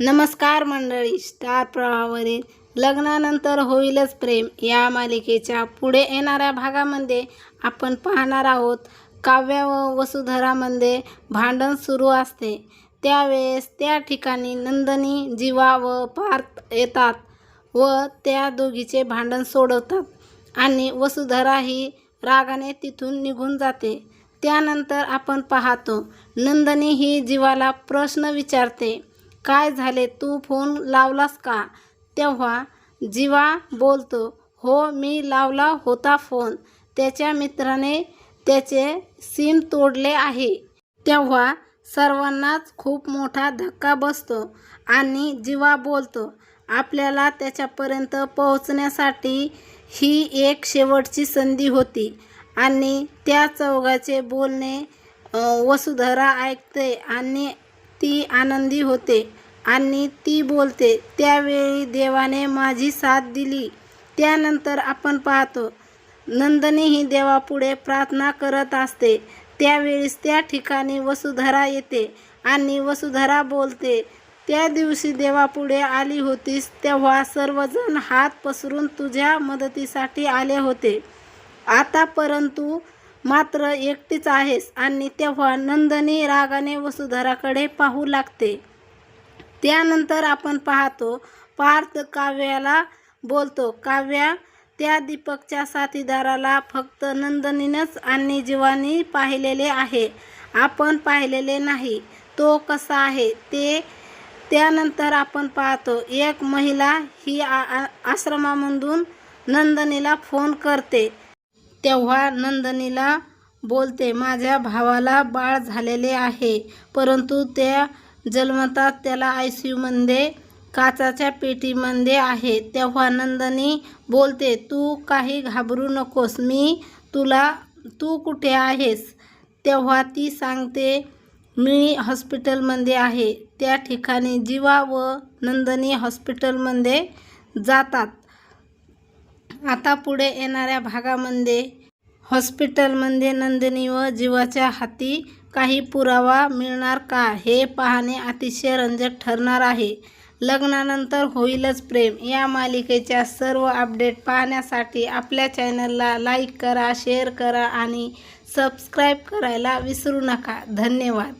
नमस्कार मंडळी. स्टार प्रवाहावरील लग्नानंतर होईलच प्रेम. या मालिकेच्या पुढे येणाऱ्या भागामध्ये आपण पाहणार आहोत काव्य व वसुधरामध्ये भांडण सुरू असते. त्यावेळेस त्या ठिकाणी नंदनी जीवा व पार्थ येतात व त्या दोघीचे भांडण सोडवतात आणि वसुधरा ही रागाने तिथून निघून जाते. त्यानंतर आपण पाहतो नंदनी ही जीवाला प्रश्न विचारते काय झाले? तू फोन लावलास का? तेव्हा जीवा बोलतो हो मी लावला होता फोन. त्याच्या मित्राने त्याचे सिम तोडले आहे. तेव्हा सर्वांनाच खूप मोठा धक्का बसतो आणि जीवा बोलतो आपल्याला त्याच्यापर्यंत पोहोचण्यासाठी ही एक शेवटची संधी होती आणि त्या चौघाचे बोलणे वसुधरा ऐकते आणि ती आनंदी होते. आणि ती बोलते त्यावेळी देवाने माझी साथ दिली. त्यानंतर आपण पाहतो नंदनी ही देवापुढे प्रार्थना करत असते. त्यावेळीस त्या ठिकाणी वसुधरा येते आणि वसुधरा बोलते त्या दिवशी देवापुढे आली होतीस तेव्हा सर्वजण हात पसरून तुझ्या मदतीसाठी आले होते. आता परंतु मात्र एकटीच आहेस आणि तेव्हा नंदनी रागाने वसुधराकडे पाहू लागते. त्यानंतर आपण पाहतो पार्थ काव्याला बोलतो काव्या त्या दीपकच्या साथीदाराला फक्त नंदनीनंच आणि जीवानी पाहिलेले आहे. आपण पाहिलेले नाही. तो कसा आहे ते त्यानंतर आपण पाहतो. एक महिला ही आ- आश्रमामधून नंदनीला फोन करते. तेव्हा नंदनीला बोलते माझ्या भावाला बाळ झालेले आहे परंतु त्या जन्मतात त्याला आय सी यूमध्ये काचाच्या पेटीमध्ये आहे. तेव्हा नंदनी बोलते तू काही घाबरू नकोस मी तुला तू कुठे आहेस? तेव्हा ती सांगते मी हॉस्पिटलमध्ये आहे. त्या ठिकाणी जीवा व नंदनी हॉस्पिटलमध्ये जातात. आता पुढे येणाऱ्या भागामध्ये हॉस्पिटलमध्ये नंदिनी व जीवाच्या हाती काही पुरावा मिळणार का हे पाहणे अतिशय रंजक ठरणार आहे. लग्नानंतर होईलच प्रेम. या मालिकेच्या सर्व अपडेट पाहण्यासाठी आपल्या चॅनलला लाईक करा शेअर करा आणि सबस्क्राईब करायला विसरू नका. धन्यवाद.